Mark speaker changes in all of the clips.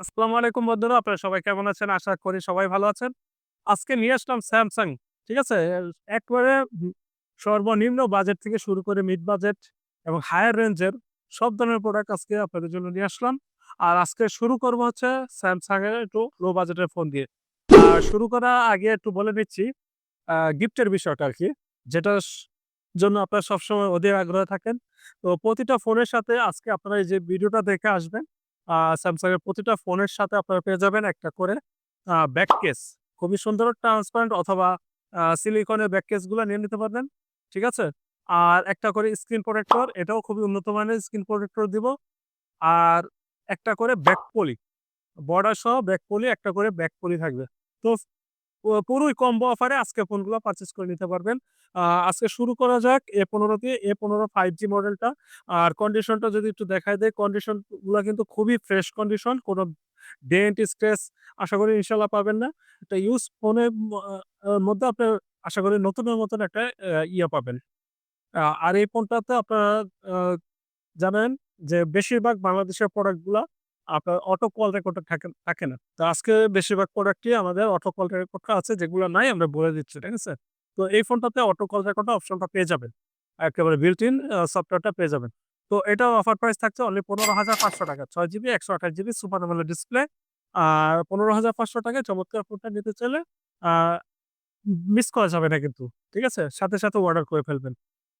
Speaker 1: আসসালামু আলাইকুম বন্ধুরা। আপনারা সবাই কেমন আছেন? আশা করি সবাই ভালো আছেন। আজকে নিয়ে আসলাম স্যামসাং ঠিক আছে? একবারে সর্বনিম্ন বাজেট থেকে শুরু করে মিড বাজেট এবং হায়ার রেঞ্জের সব ধরনের প্রোডাক্ট আজকে আপনাদের জন্য নিয়ে আসলাম। আর আজকে শুরু করব হচ্ছে Samsung এর একটু লো বাজেটের ফোন দিয়ে। আর শুরু করার আগে একটু বলে নিচ্ছি আ গিফটের বিষয়টা আরকি। যেটার স, জন্য আপনারা সবসময় অধীর আগ্রহ থাকেন। তো প্রতিটা ফোনের সাথে আজকে আপনারা এই যে ভিডিওটা দেখে আসবেন Samsung এর প্রতিটা ফোনের সাথে আপনারা পেয়ে যাবেন একটা করে ব্যাক কেস। খুবই সুন্দর ট্রান্সপারেন্ট অথবা সিলিকনের ব্যাক কেসগুলো নিয়ে নিতে পারবেন। ঠিক আছে? আর একটা করে স্ক্রিন প্রোটেক্টর এটাও খুবই উন্নত মানের স্ক্রিন প্রোটেক্টর দিব। আর একটা করে ব্যাক পলি। বর্ডার সহ ব্যাক পলি একটা করে ব্যাক পলি থাকবে। তো পুরোই কম্বো অফারে আজকে ফোনগুলা পারচেজ করে নিতে পারবেন। আজকে শুরু করা যাক A15 দিয়ে। A15 5G মডেলটা। আর কন্ডিশনটা যদি একটু দেখায় দেয় কন্ডিশনগুলা কিন্তু খুবই ফ্রেশ কন্ডিশন। কোনো ডেন্ট, স্ক্র্যাচ আশা করি ইনশাল্লাহ পাবেন না। একটা ইউজ ফোনের মধ্যে আপনার আশা করি নতুনের মতন একটা ইয়ে পাবেন। আর এই ফোনটাতে আপনারা জানেন যে বেশিরভাগ বাংলাদেশের প্রোডাক্টগুলা আপনার অটো কল রেকর্ডার থাকে থাকে না। তো আজকে বেশিরভাগ প্রোডাক্টই আমাদের অটো কল রেকর্ডটা আছে যেগুলা নাই আমরা বলে দিচ্ছি। ঠিক আছে? তো এই ফোনটাতে অটো কল রেকর্ডার অপশনটা পেয়ে যাবেন। একেবারে built ইন সফটওয়্যারটা পেয়ে যাবেন। তো এটা অফার প্রাইস থাকছে অনলি ৳১৫,৫০০ ৬ GB ১২৮ GB super AMOLED display. আর ৳১৫,৫০০ টাকায় চমৎকার ফোনটা নিতে চাইলে মিস করা যাবে না কিন্তু। ঠিক আছে? সাথে, সাথে অর্ডার করে ফেলবেন।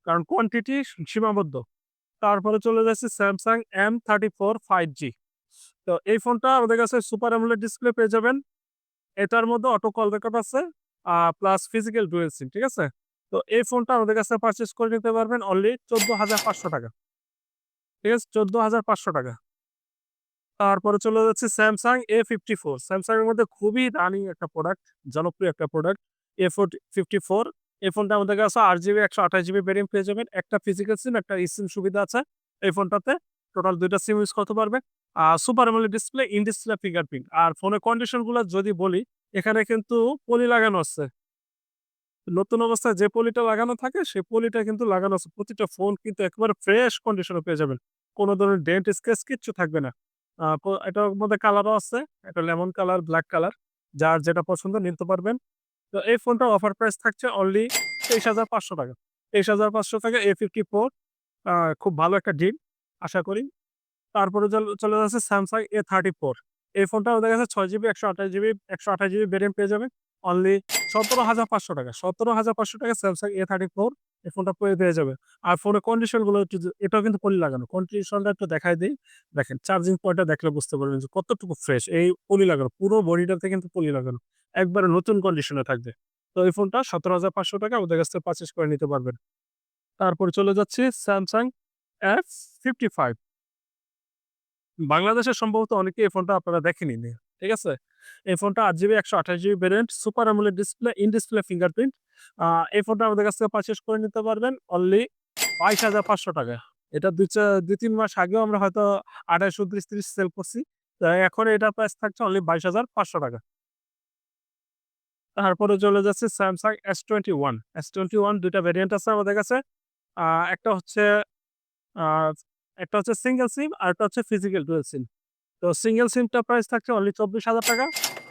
Speaker 1: কারণ কোয়ান্টিটি সীমাবদ্ধ। তারপরে চলে যাচ্ছি Samsung M34 5G তো এই ফোনটা আমাদের কাছে সুপার আমোলেড ডিসপ্লে পেয়ে যাবেন। এটার মধ্যে অটো কল রেকর্ড আছে। Uh plus physical dual SIM. ঠিক আছে? তো এই ফোনটা আমাদের কাছে পারচেজ করে নিতে পারবেন অনলি ৳১৪,৫০০ ঠিক আছে? ৳১৪,৫০০ তারপরে চলে যাচ্ছি Samsung A54 Samsung এর মধ্যে খুবই রানিং একটা প্রোডাক্ট, জনপ্রিয় একটা প্রোডাক্ট A40 54 এই ফোনটা আমাদের কাছে ৮ জিবি ১২৮ জিবি ভেরিয়েন্ট পেয়ে যাবেন। একটা ফিজিক্যাল সিম, একটা eSIM সুবিধা আছে এই ফোনটাতে। টোটাল দুইটা সিম ইউজ করতে পারবেন। Super AMOLED display, in display fingerprint. আর ফোনের কন্ডিশনগুলা যদি বলি, এখানে কিন্তু পলি লাগানো আছে। নতুন অবস্থায় যে পলিটা লাগানো থাকে সেই পলিটা কিন্তু লাগানো আছে। প্রতিটা ফোন কিন্তু একেবারে ফ্রেশ কন্ডিশন এ পেয়ে যাবেন। কোনো ধরনের ডেন্ট, স্কেচ কিচ্ছু থাকবে না। এটার মধ্যে কালারও আছে। একটা লেমন কালার, ব্ল্যাক কালার। যার যেটা পছন্দ নিতে পারবেন। তো এই ফোনটার অফার প্রাইস থাকছে অনলি ৳২৩,৫০০ ৳২৩,৫০০ A54 আ খুব ভালো একটা ডিল আশা করি। তারপরে চলে যাচ্ছে স্যামসাং এ থার্টি ফোর এই ফোনটা আমাদের কাছে ছয় জিবি ১২৮ জিবি ১২৮ জিবি ভেরিয়েন্ট পেয়ে যাবেন। অনলি সতেরো হাজার পাঁচশো টাকা সতেরো হাজার পাঁচশো টাকা স্যামসাং এ থার্টি ফোর এই ফোনটা পেয়ে যাবেন। আর ফোনের কন্ডিশনগুলো একটু এটাও কিন্তু পলি লাগানো। কন্ডিশনটা একটু দেখাই দেই। দেখেন চার্জিং পয়েন্টটা দেখলে বুঝতে পারবেন যে কতটুকু ফ্রেশ। এই পলি লাগানো। পুরো বডিটাতে কিন্তু পলি লাগানো। একবারে নতুন কন্ডিশনে থাকবে। তো এই ফোনটা ৳১৭,৫০০ আমাদের কাছ থেকে পারচেজ করে নিতে পারবেন। তারপরে চলে যাচ্ছে স্যামসাং এফ ফিফটি F55 বাংলাদেশে সম্ভবত অনেকেই এই ফোনটা আপনারা দেখেননি। ঠিক আছে? এই ফোনটা আট GB ১২৮ GB variant, super AMOLED display, in display fingerprint. এই ফোনটা আমাদের কাছ থেকে পারচেজ করে নিতে পারবেন অনলি ৳২২,৫০০ এটা ২ চা ২-৩ মাস আগেও আমরা হয়তো ২৮, ২৯, ৩০ সেল করছি। এখন এটা প্রাইস থাকছে অনলি ৳২২,৫০০ তারপরে চলে যাচ্ছে Samsung S twenty one S twenty one দুইটা ভেরিয়েন্ট আছে আমাদের কাছে। একটা হচ্ছে একটা হচ্ছে সিঙ্গেল সিম আরেকটা হচ্ছে ফিজিক্যাল ডুয়াল সিম। তো সিঙ্গেল সিমটার প্রাইস থাকছে অনলি ৳২৪,০০০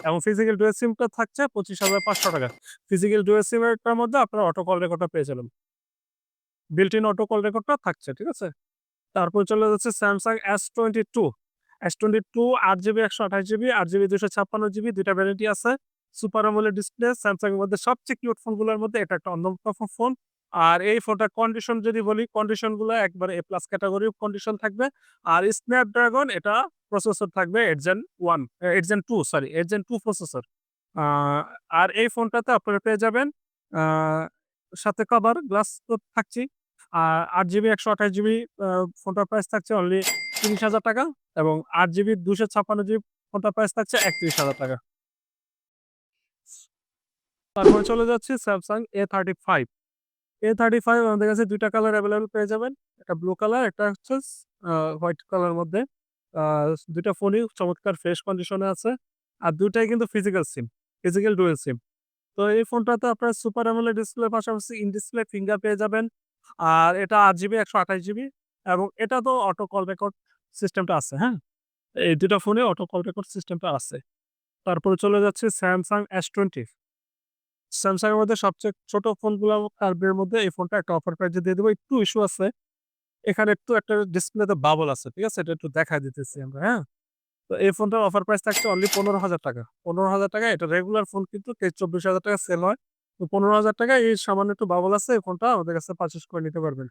Speaker 1: এবং ফিজিক্যাল ডুয়াল সিমটা থাকছে ৳২৫,৫০০ ফিজিক্যাল ডুয়াল সিমেরটার মধ্যে আপনারা অটো কল রেকর্ডটা পেয়ে যাবেন। built in অটো কল রেকর্ডটা থাকছে। ঠিক আছে? তারপর চলে যাচ্ছে Samsung S22 S22 ৮ GB ১২৮ GB ৮ GB ২৫৬ GB ২ টা ভ্যারিয়েন্টই আছে। সুপার আমোলেড ডিসপ্লে এর মধ্যে সবচেয়ে কিউট ফোনগুলোর মধ্যে এটা একটা অন্যতম ফোন। আর এই ফোনটার কন্ডিশন যদি বলি, কন্ডিশনগুলা একবারে A প্লাস ক্যাটেগরির কন্ডিশন থাকবে। আর স্ন্যাপড্রাগন এটা প্রসেসর থাকবে 8 Gen 1 এ 8 Gen 2 সরি 8 Gen 2 প্রসেসর। আর এই ফোনটাতে আপনারা পেয়ে যাবেন সাথে কভার, গ্লাস তো থাকছি আর আট জিবি ১২৮ জিবি আ ফোনটার প্রাইস থাকছে অনলি ৳৩০,০০০ এবং আট জিবি ২৫৬ জিবি ফোনটার প্রাইস থাকছে ৳৩১,০০০ তারপরে চলে যাচ্ছি Samsung A35 A35 আমাদের কাছে ২ টা কালার এভেইলেবল পেয়ে যাবেন। একটা ব্লু কালার, একটা হচ্ছে হোয়াইট কালার মধ্যে। ২ ফোনই চমৎকার ফ্রেশ কন্ডিশনে আছে। আর ২ টাই কিন্তু physical SIM, physical dual SIM. তো এই ফোনটাতে আপনার সুপার আমোলেড ডিসপ্লের পাশাপাশি ইন ডিসপ্লে ফিঙ্গার পেয়ে যাবেন। আর এটা ৮ জিবি ১২৮ জিবি এবং এটাতেও অটো কল রেকর্ড সিস্টেমটা আছে, হ্যাঁ? এই দুটা ফোনে অটো কল রেকর্ড সিস্টেমটা আছে তারপরে চলে যাচ্ছে স্যামসাং এস টোয়েন্টি স্যামসাং এর মধ্যে সবচেয়ে ছোট ফোনগুলো কার্ভের মধ্যে এই ফোনটা একটা অফার প্রাইজে দিয়ে দেবো। একটু ইস্যু আছে। এখানে একটু একটা ডিসপ্লেতে বাবল আছে, ঠিক আছে? এটা একটু দেখা দিতেছি আমরা হ্যাঁ? তো এই ফোনটার অফার প্রাইস থাকছে অনলি পনেরো হাজার টাকা। পনেরো হাজার টাকা এটা রেগুলার ফোন কিন্তু চব্বিশ হাজার টাকা সেল হয়। তো পনেরো হাজার টাকা এই সামান্য একটু বাবল আছে, এই ফোনটা আমাদের কাছে পারচেস করে নিতে পারবেন।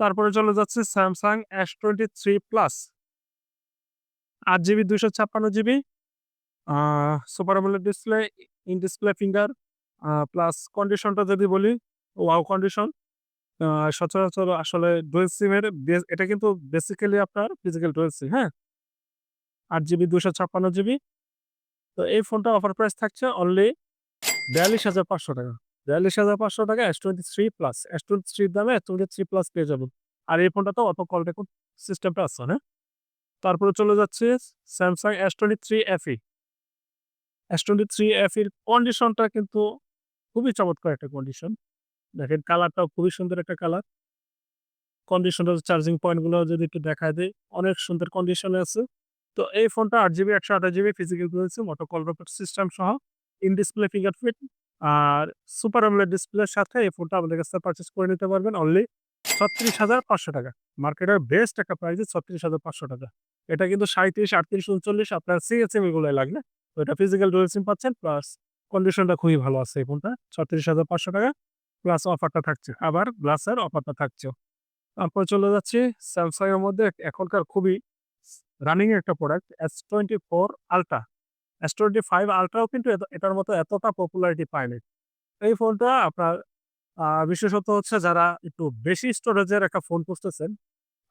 Speaker 1: তারপরে চলে যাচ্ছে Samsung S twenty three plus আট জিবি দুশো ছাপ্পান্ন GB super display in display finger plus কন্ডিশনটা যদি বলি ওয়াও কন্ডিশন সচরাচর আসলে ডুয়েল সিমের এটা কিন্তু বেসিক্যালি আপনার ফিজিক্যাল ডুয়েল সিম হ্যাঁ? আট জিবি দুশো ছাপ্পান্ন জিবি তো এই ফোনটা অফার প্রাইস থাকছে অনলি বিয়াল্লিশ হাজার পাঁচশো টাকা। বিয়াল্লিশ হাজার পাঁচশো টাকা S twenty three plus S twenty থ্রির দামে এস টোয়েন্টি থ্রি প্লাস পেয়ে যাবেন। আর এই ফোনটা তো অত কল রেকর্ড সিস্টেমটা আছে না তারপরে চলে যাচ্ছে Samsung S twenty three FE S three এফির কন্ডিশনটা কিন্তু খুবই চমৎকার একটা কন্ডিশন দেখেন কালারটাও খুবই সুন্দর একটা কালার কন্ডিশনার চার্জিং পয়েন্টগুলো যদি একটু দেখায় দেয় অনেক সুন্দর কন্ডিশনে আছে। তো এই ফোনটা আট জিবি একশো আঠাশ জিবি ফিজিক্যাল রয়েছে মোটো কল সিস্টেম সহ। ইন ডিসপ্লে ফিঙ্গারপ্রিন্ট আর সুপার আমলের ডিসপ্লের সাথে এই ফোনটা আমাদের কাছে পারচেস করে নিতে পারবেন অনলি ছত্রিশ হাজার পাঁচশো টাকা। মার্কেটের বেস্ট একটা প্রাইস ছত্রিশ হাজার পাঁচশো টাকা। এটা কিন্তু সাঁত্রিশ আটত্রিশ, উনচল্লিশ আপনার সিএসএম এগুলোই লাগবে। তো এটা ফিজিক্যাল ডুয়েল সিম পাচ্ছেন প্লাস কন্ডিশনটা খুবই ভালো আছে এই ফোনটা ছত্রিশ হাজার পাঁচশো টাকা প্লাস অফারটা থাকছে। আবার গ্লাসের অফারটা থাকছে। তারপর চলে যাচ্ছি স্যামসাংয়ের মধ্যে এখনকার খুবই রানিং একটা product S twenty four ultra S twenty five আলট্রাও কিন্তু এটার মতো এতটা পপুলারিটি পায়নি এই ফোনটা আপনার বিশেষত হচ্ছে যারা একটু বেশি স্টোরেজের একটা ফোন খুঁজতেছেন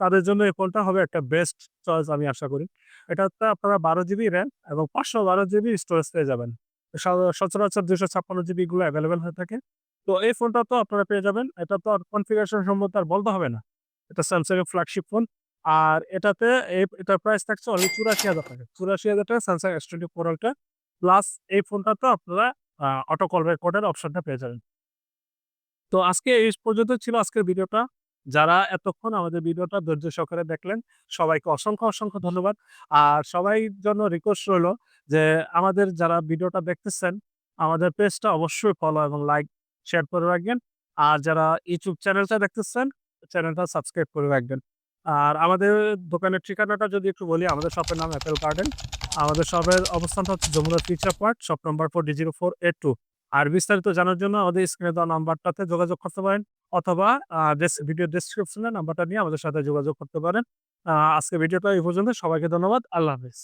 Speaker 1: তাদের জন্য এই ফোনটা হবে একটা বেস্ট চয়েস আমি আশা করি। এটাতে আপনারা বারো জিবি র্যাম এবং পাঁচশো বারো জিবি স্টোরেজ পেয়ে যাবেন। সচরাচর দুশো ছাপ্পান্ন জিবি গুলো অ্যাভেলেবেল হয়ে থাকে। তো এই ফোনটা তো আপনারা পেয়ে যাবেন। এটা তো আর কনফিগারেশন সম্বন্ধে আর বলতে হবে না। এটা স্যামসাং এর ফ্ল্যাগশিপ ফোন আর এটাতে এটার প্রাইস থাকছে অনলি চুরাশি হাজার টাকা। চুরাশি হাজার টাকা Samsung S twenty four plus এই ফোনটা তো আপনারা অটো কল রেকর্ডের অপশনটা পেয়ে যাবেন। তো আজকে এই পর্যন্ত ছিল আজকের ভিডিওটা যারা এতক্ষণ আমাদের ভিডিওটা ধৈর্য সহকারে দেখলেন, সবাইকে অসংখ্য অসংখ্য ধন্যবাদ। আর সবাই জন্য রিকোয়েস্ট রইল যে আমাদের যারা ভিডিওটা দেখতেছেন, আমাদের পেজটা অবশ্যই ফলো এবং লাইক শেয়ার করে রাখবেন। আর যারা ইউটিউব চ্যানেলটা দেখতেছেন চ্যানেলটা সাবস্ক্রাইব করে রাখবেন। আর আমাদের দোকানের ঠিকানাটা যদি একটু বলি, আমাদের শপের নাম অ্যাপেল গার্ডেন আমাদের শপের অবস্থানটা হচ্ছে Jamuna future park shop number four D zero four eight two আর বিস্তারিত জানার জন্য আমাদের স্ক্রিনে দেওয়া নাম্বারটাতে যোগাযোগ করতে পারেন। অথবা ভিডিও ডিসক্রিপশনে নাম্বারটা নিয়ে আমাদের সাথে যোগাযোগ করতে পারেন। আজকে ভিডিওটা এই পর্যন্ত। সবাইকে ধন্যবাদ। আল্লাহ হাফিজ।